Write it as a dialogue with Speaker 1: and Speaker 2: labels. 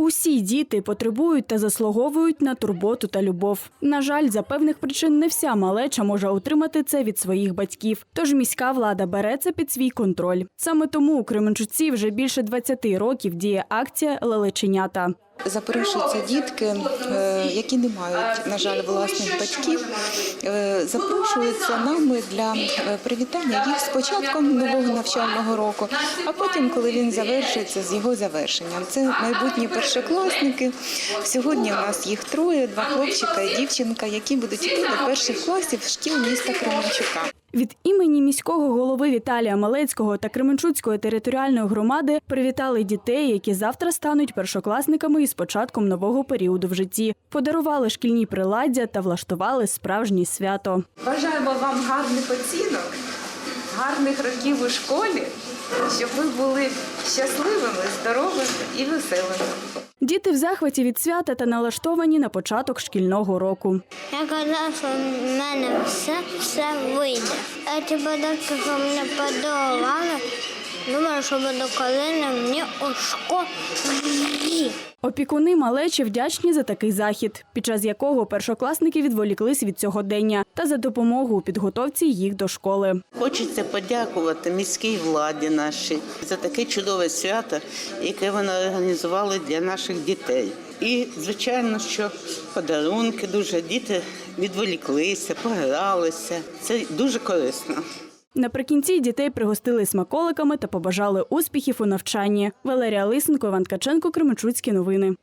Speaker 1: Усі діти потребують та заслуговують на турботу та любов. На жаль, за певних причин не вся малеча може отримати це від своїх батьків. Тож міська влада бере це під свій контроль. Саме тому у Кременчуці вже більше 20 років діє акція Лелеченята.
Speaker 2: Запрошуються дітки, е, які не мають, на жаль, власних батьків. е, Запрошуються нами для е, привітання їх з початком нового навчального року, а потім, коли він завершується, з його завершенням. Це майбутні першокласники. Сьогодні у нас їх троє: два хлопчика і дівчинка, які будуть йти до перших класів шкіл міста Кременчука.
Speaker 1: Від імені міського голови Віталія Малецького та Кременчуцької територіальної громади привітали дітей, які завтра стануть першокласниками із початком нового періоду в житті. Подарували шкільні приладдя та влаштували справжнє свято.
Speaker 2: Бажаємо вам гарних оцінок, гарних років у школі, щоб ви були щасливими, здоровими і веселими.
Speaker 1: Діти в захваті від свята та налаштовані на початок шкільного року.
Speaker 3: Я казав, що в мене все, все вийде. А ті подарки, що мені подарували, думаю, що буду коли мені у школі.
Speaker 1: Опікуни малечі вдячні за такий захід, під час якого першокласники відволіклись від сьогодення та за допомогу у підготовці їх до школи.
Speaker 4: Хочеться подякувати міській владі нашій за таке чудове свято, яке вони організували для наших дітей. І, звичайно, що подарунки дуже діти відволіклися, погралися. Це дуже корисно.
Speaker 1: Наприкінці дітей пригостили смаколиками та побажали успіхів у навчанні. Валерія Лисенко, Іван Ткаченко, Кременчуцькі новини.